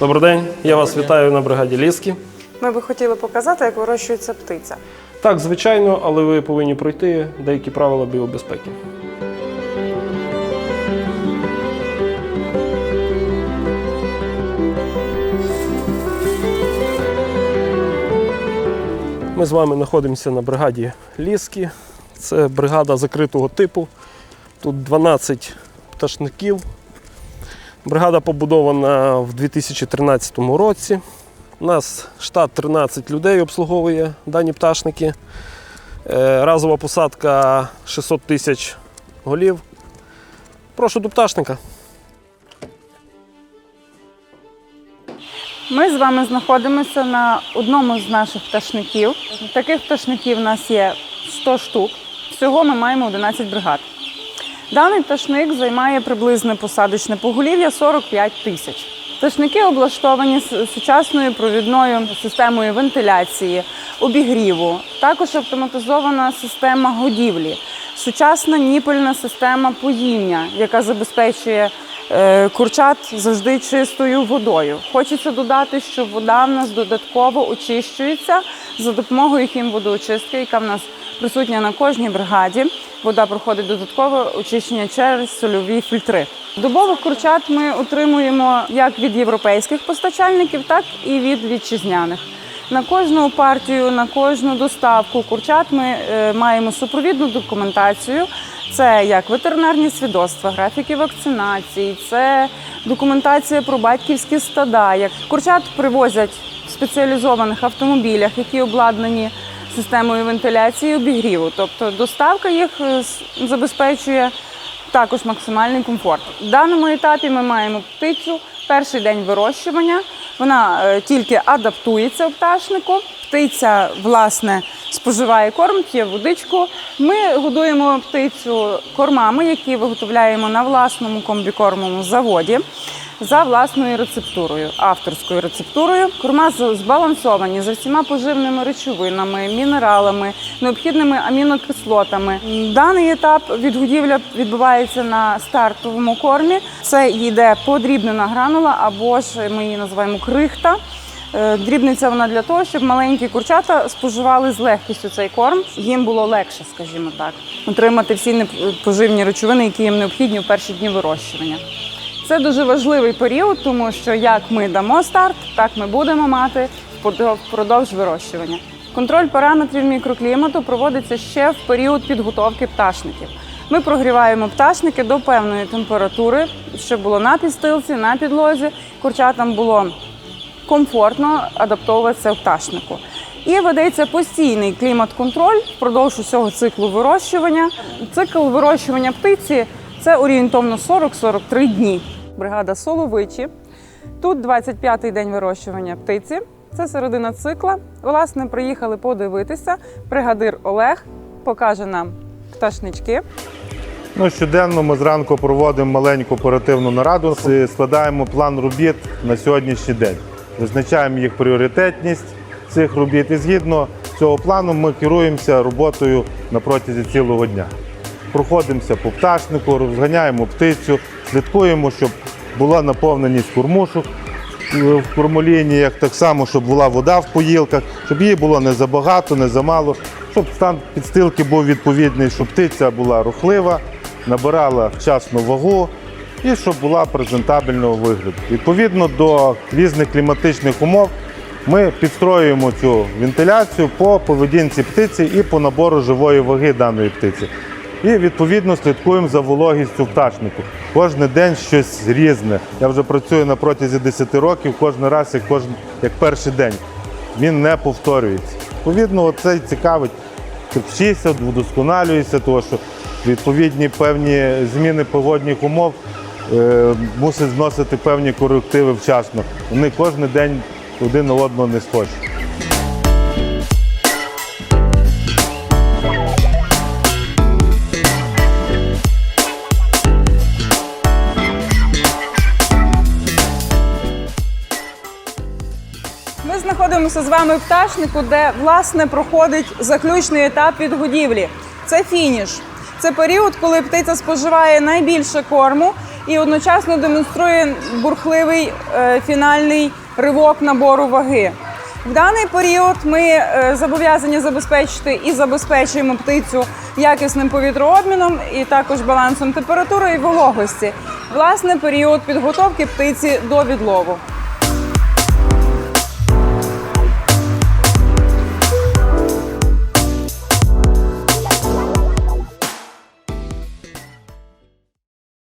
Добрий день, я вас вітаю на бригаді Ліски. Ми би хотіли показати, як вирощується птиця. Так, звичайно, але ви повинні пройти деякі правила біобезпеки. Ми з вами знаходимося на бригаді Ліски. Це бригада закритого типу. Тут 12 пташників. Бригада побудована в 2013 році. У нас штат 13 людей обслуговує дані пташники. Е, Разова посадка 600 тисяч голів. Прошу до пташника. Ми з вами знаходимося на одному з наших пташників. Таких пташників у нас є 100 штук. Всього ми маємо 11 бригад. Даний пташник займає приблизне посадочне поголів'я 45 тисяч. Пташники облаштовані сучасною провідною системою вентиляції, обігріву, також автоматизована система годівлі, сучасна ніпельна система поїння, яка забезпечує курчат завжди чистою водою. Хочеться додати, що вода в нас додатково очищується за допомогою хімводоочистки, яка в нас присутня на кожній бригаді. Вода проходить додаткове очищення через сольові фільтри. Добових курчат ми отримуємо як від європейських постачальників, так і від вітчизняних. На кожну партію, на кожну доставку курчат ми е, маємо супровідну документацію. Це як ветеринарні свідоцтва, графіки вакцинації, це документація про батьківські стада. Як курчат привозять в спеціалізованих автомобілях, які обладнані системою вентиляції і обігріву. Тобто доставка їх е, забезпечує також максимальний комфорт. В даному етапі ми маємо птицю, перший день вирощування. Вона е, тільки адаптується в пташнику. Птиця, власне, споживає корм, п'є водичку. Ми годуємо птицю кормами, які виготовляємо на власному комбікормовому заводі. За власною рецептурою, авторською рецептурою. Корма збалансовані за всіма поживними речовинами, мінералами, необхідними амінокислотами. Даний етап відгодівля відбувається на стартовому кормі. Це йде подрібнена гранула або ж ми її називаємо крихта. Е, Дрібниця вона для того, щоб маленькі курчата споживали з легкістю цей корм. Їм було легше, скажімо так, отримати всі поживні речовини, які їм необхідні в перші дні вирощування. Це дуже важливий період, тому що як ми дамо старт, так ми будемо мати впродовж вирощування. Контроль параметрів мікроклімату проводиться ще в період підготовки пташників. Ми прогріваємо пташники до певної температури, щоб було на підстилці, на підлозі. Курчатам було комфортно адаптовуватися в пташнику. І ведеться постійний клімат-контроль впродовж усього циклу вирощування. Цикл вирощування птиці це орієнтовно 40-43 дні. Бригада Соловичі. Тут 25-й день вирощування птиці. Це середина цикла. Власне, приїхали подивитися. Бригадир Олег покаже нам пташнички. Ну, щоденно ми зранку проводимо маленьку оперативну нараду, складаємо план робіт на сьогоднішній день. Визначаємо їх пріоритетність цих робіт. І згідно цього плану ми керуємося роботою на протязі цілого дня. Проходимося по пташнику, розганяємо птицю, слідкуємо, щоб була наповненість кормушок е, в кормолініях, так само, щоб була вода в поїлках, щоб її було не забагато, не замало, щоб стан підстилки був відповідний, щоб птиця була рухлива, набирала вчасну вагу і щоб була презентабельного вигляду. Відповідно до різних кліматичних умов ми підстроюємо цю вентиляцію по поведінці птиці і по набору живої ваги даної птиці. І відповідно слідкуємо за вологістю пташнику. Кожен день щось різне. Я вже працюю на протязі 10 років, кожен раз як, кожен, як перший день. Він не повторюється. Відповідно, це цікавить. Ти вчишся, вдосконалюєшся, тому що відповідні певні зміни погодних умов е, мусить зносити певні корективи вчасно. Вони кожен день один на одного не схожі. Знаходимося з вами в пташнику, де власне проходить заключний етап відгодівлі. Це фініш. Це період, коли птиця споживає найбільше корму і одночасно демонструє бурхливий е, фінальний ривок набору ваги. В даний період ми е, зобов'язані забезпечити і забезпечуємо птицю якісним повітрообміном і також балансом температури і вологості. Власне, період підготовки птиці до відлову.